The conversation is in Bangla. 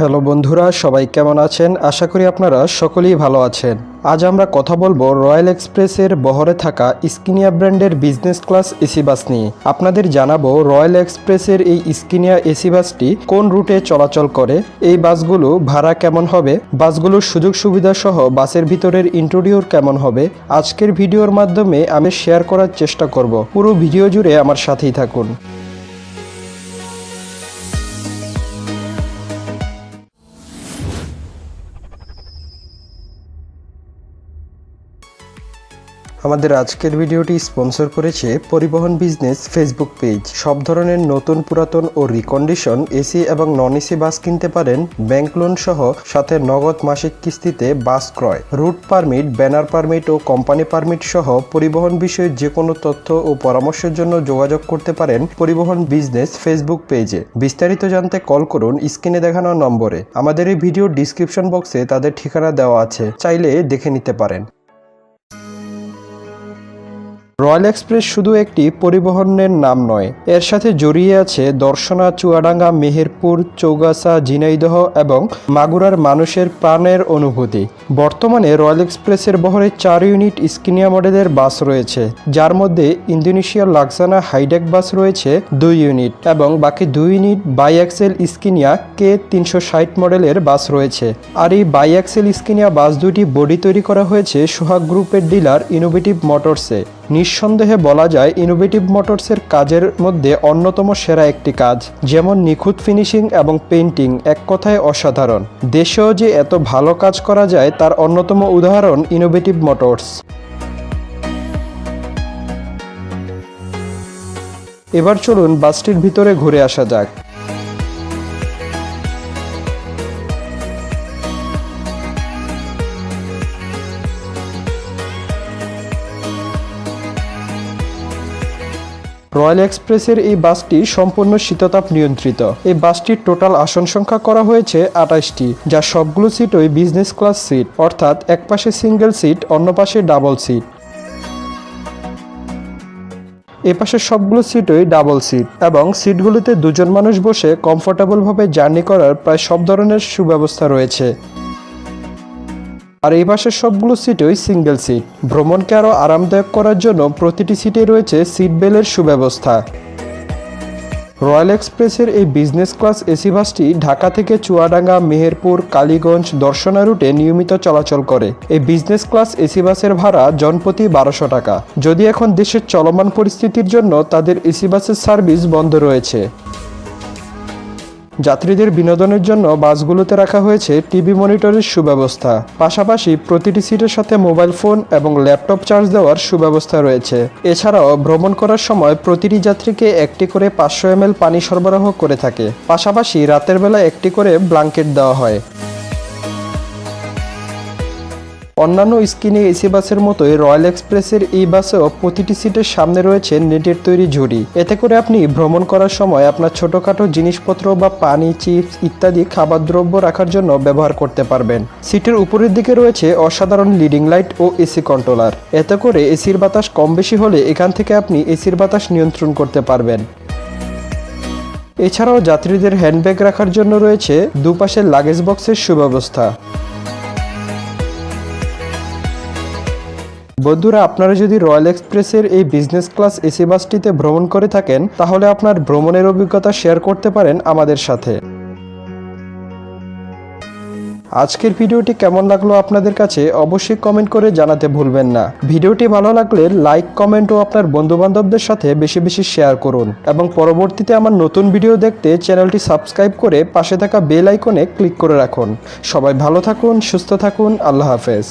হ্যালো বন্ধুরা, সবাই কেমন আছেন? আশা করি আপনারা সকলেই ভালো আছেন। আজ আমরা কথা বলব রয়্যাল এক্সপ্রেসের বহরে থাকা স্কিনিয়া ব্র্যান্ডের বিজনেস ক্লাস এসি বাস নিয়ে। আপনাদের জানাব রয়্যাল এক্সপ্রেসের এই স্কিনিয়া এসি বাসটি কোন রুটে চলাচল করে, এই বাসগুলো ভাড়া কেমন হবে, বাসগুলোর সুযোগ সুবিধা সহ বাসের ভিতরের ইন্টেরিয়র কেমন হবে, আজকের ভিডিওর মাধ্যমে আমি শেয়ার করার চেষ্টা করব। পুরো ভিডিও জুড়ে আমার সাথেই থাকুন। আমাদের আজকের ভিডিওটি স্পন্সর করেছে পরিবহন বিজনেস ফেসবুক পেজ। সব ধরনের নতুন পুরাতন ও রিকন্ডিশন এসি এবং নন এসি বাস কিনতে পারেন ব্যাংক লোন সহ, সাথে নগদ মাসিক কিস্তিতে বাস ক্রয়। রুট পারমিট ব্যানার পারমিট ও কোম্পানি পারমিট সহ পরিবহন বিষয়ে যে কোনো তথ্য ও পরামর্শের জন্য যোগাযোগ করতে পারেন পরিবহন বিজনেস ফেসবুক পেজে। বিস্তারিত জানতে কল করুন স্ক্রিনে দেখানো নম্বরে। আমাদের এই ভিডিও ডিসক্রিপশন বক্সে তাদের ঠিকানা দেওয়া আছে। চাইলে দেখে নিতে পারেন। রয়্যাল এক্সপ্রেস শুধু একটি পরিবহনের নাম নয়, এর সাথে জড়িয়ে আছে দর্শনা, চুয়াডাঙ্গা, মেহেরপুর, চৌগাছা, ঝিনাইদহ এবং মাগুরার মানুষের প্রাণের অনুভূতি। বর্তমানে রয়্যাল এক্সপ্রেসের বহরে চার ইউনিট স্কিনিয়া মডেলের বাস রয়েছে, যার মধ্যে ইন্দোনেশিয়ার লাক্সানা হাইডেক বাস রয়েছে দুই ইউনিট এবং বাকি দুই unit bi axle Scania K তিনশো ষাট মডেলের বাস রয়েছে। আর এই বাই এক্সেল স্কিনিয়া বাস দুটি বডি তৈরি করা হয়েছে সোহাগ গ্রুপের ডিলার ইনোভেটিভ মোটরসে। নিঃসন্দেহে বলা যায় ইনোভেটিভ মোটরসের কাজের মধ্যে অন্যতম সেরা একটি কাজ, যেমন নিখুঁত ফিনিশিং এবং পেইন্টিং এক কথায় অসাধারণ। দেশেও যে এত ভালো কাজ করা যায় তার অন্যতম উদাহরণ ইনোভেটিভ মোটরস এবার চলুন বাসটির ভিতরে ঘুরে আসা যাক। রয়্যাল এক্সপ্রেসের এই বাসটি সম্পূর্ণ শীততাপ নিয়ন্ত্রিত। এই বাসটির টোটাল আসন সংখ্যা করা হয়েছে আঠাশটি, যা সবগুলো সিটই বিজনেস ক্লাস সিট, অর্থাৎ এক পাশে সিঙ্গেল সিট, অন্য পাশে ডাবল সিট। এ পাশের সবগুলো সিটই ডাবল সিট এবং সিটগুলিতে দুজন মানুষ বসে কমফোর্টেবলভাবে জার্নি করার প্রায় সব ধরনের সুব্যবস্থা রয়েছে। আর এই বাসের সবগুলো সিটই সিঙ্গেল সিট ভ্রমণকে আরও আরামদায়ক করার জন্য প্রতিটি সিটে রয়েছে সিট বেলের সুব্যবস্থা। রয়্যাল এক্সপ্রেসের এই বিজনেস ক্লাস এসি বাসটি ঢাকা থেকে চুয়াডাঙ্গা, মেহেরপুর, কালীগঞ্জ দর্শনা রুটে নিয়মিত চলাচল করে। এই বিজনেস ক্লাস এসি বাসের ভাড়া জনপ্রতি বারোশো টাকা। যদি এখন দেশের চলমান পরিস্থিতির জন্য তাদের এসি বাসের সার্ভিস বন্ধ রয়েছে। যাত্রীদের বিনোদনের জন্য বাসগুলোতে রাখা হয়েছে টিভি মনিটরের সুব্যবস্থা। পাশাপাশি প্রতিটি সিটের সাথে মোবাইল ফোন এবং ল্যাপটপ চার্জ দেওয়ার সুব্যবস্থা রয়েছে। এছাড়াও ভ্রমণ করার সময় প্রতিটি যাত্রীকে একটি করে পাঁচশো এম পানি সরবরাহ করে থাকে। পাশাপাশি রাতের বেলা একটি করে ব্লাঙ্কেট দেওয়া হয়। অন্যান্য স্কিনে এসি বাসের মতোই রয়্যাল এক্সপ্রেসের এই বাসেও প্রতিটি সিটের সামনে রয়েছে নেটের তৈরি ঝুড়ি। এতে করে আপনি ভ্রমণ করার সময় আপনার ছোটখাটো জিনিসপত্র বা পানি, চিপস ইত্যাদি খাবার দ্রব্য রাখার জন্য ব্যবহার করতে পারবেন। সিটের উপরের দিকে রয়েছে অসাধারণ লিডিং লাইট ও এসি কন্ট্রোলার। এতে করে এসির বাতাস কম বেশি হলে এখান থেকে আপনি এসির বাতাস নিয়ন্ত্রণ করতে পারবেন। এছাড়াও যাত্রীদের হ্যান্ডব্যাগ রাখার জন্য রয়েছে দুপাশের লাগেজ বক্সের সুব্যবস্থা। বন্ধুরা, আপনারা যদি রয়্যাল এক্সপ্রেসের এই বিজনেস ক্লাস এসি বাসটিতে ভ্রমণ করে থাকেন, তাহলে আপনার ভ্রমণের অভিজ্ঞতা শেয়ার করতে পারেন আমাদের সাথে। আজকের ভিডিওটি কেমন লাগল আপনাদের কাছে অবশ্যই কমেন্ট করে জানাতে ভুলবেন না। ভিডিওটি ভালো লাগলে লাইক, কমেন্ট ও আপনার বন্ধু বান্ধবদের সাথে বেশি বেশি শেয়ার করুন এবং পরবর্তীতে আমার নতুন ভিডিও দেখতে চ্যানেলটি সাবস্ক্রাইব করে পাশে থাকা বেল আইকনে ক্লিক করে রাখুন। সবাই ভালো থাকুন, সুস্থ থাকুন, আল্লাহ হাফেজ।